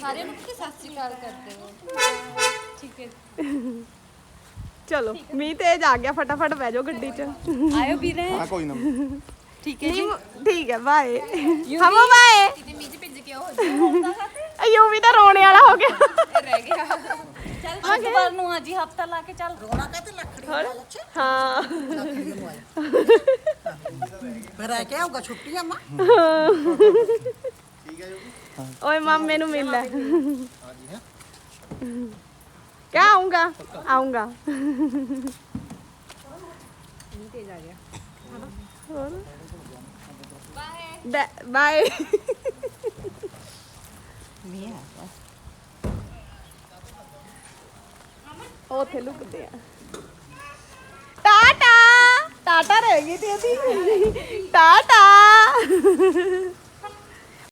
ਸਾਰਿਆਂ ਨੂੰ ਕਿ ਸਤਿ ਸ਼੍ਰੀ ਅਕਾਲ ਕਰਦੇ ਹੋ। ਠੀਕ ਹੈ ਚਲੋ ਮੀਂਹ ਤੇਜ਼ ਆ ਗਿਆ ਫਟਾਫਟ ਬਹਿ ਜਾਓ ਗੱਡੀ 'ਚ। ਆਇਓ ਵੀਰੇ। ਹਾਂ ਕੋਈ ਨਾ। ਠੀਕ ਨਹੀਂ, ਠੀਕ ਹੈ ਬਾਏ। ਹਮੋ ਬਾਏ। ਕਿਤੇ ਮੀਂਹ 'ਚ ਭਿੱਜ ਕੇ ਉਹ ਯੂ ਵੀ ਤਾਂ ਰੋਣੇ ਵਾਲਾ ਹੋ ਗਿਆ। ਰਹਿ ਗਿਆ। ਚੱਲ ਅਕਬਰ ਨੂੰ ਅੱਜ ਹਫਤਾ ਲਾ ਕੇ ਚੱਲ। ਰੋਣਾ ਕਹਤੇ ਲੱਕੜੀ ਵਾਲਾ ਅੱਛਾ ਹਾਂ। ਲੱਕੜੀ ਨੂੰ ਆਇਆ। ਫਿਰ ਆ ਕੇ ਆਊਗਾ ਛੁੱਟੀਆਂ ਮਾ? ਓਏ ਮਾਮੇ ਨੂੰ ਮਿਲ ਲੈ। ਕਿਆ ਆਉਂਗਾ ਆਉਂਗਾ ਨਹੀਂ ਤੇਜ਼ ਆ ਗਿਆ। ਹੋਰ ਉਹ ਉੱਥੇ ਲੁਕਦੇ ਆ। ਟਾਟਾ! ਟਾਟਾ ਰਹਿ ਗਈ ਤੇ ਇਹਦੀ ਟਾਟਾ!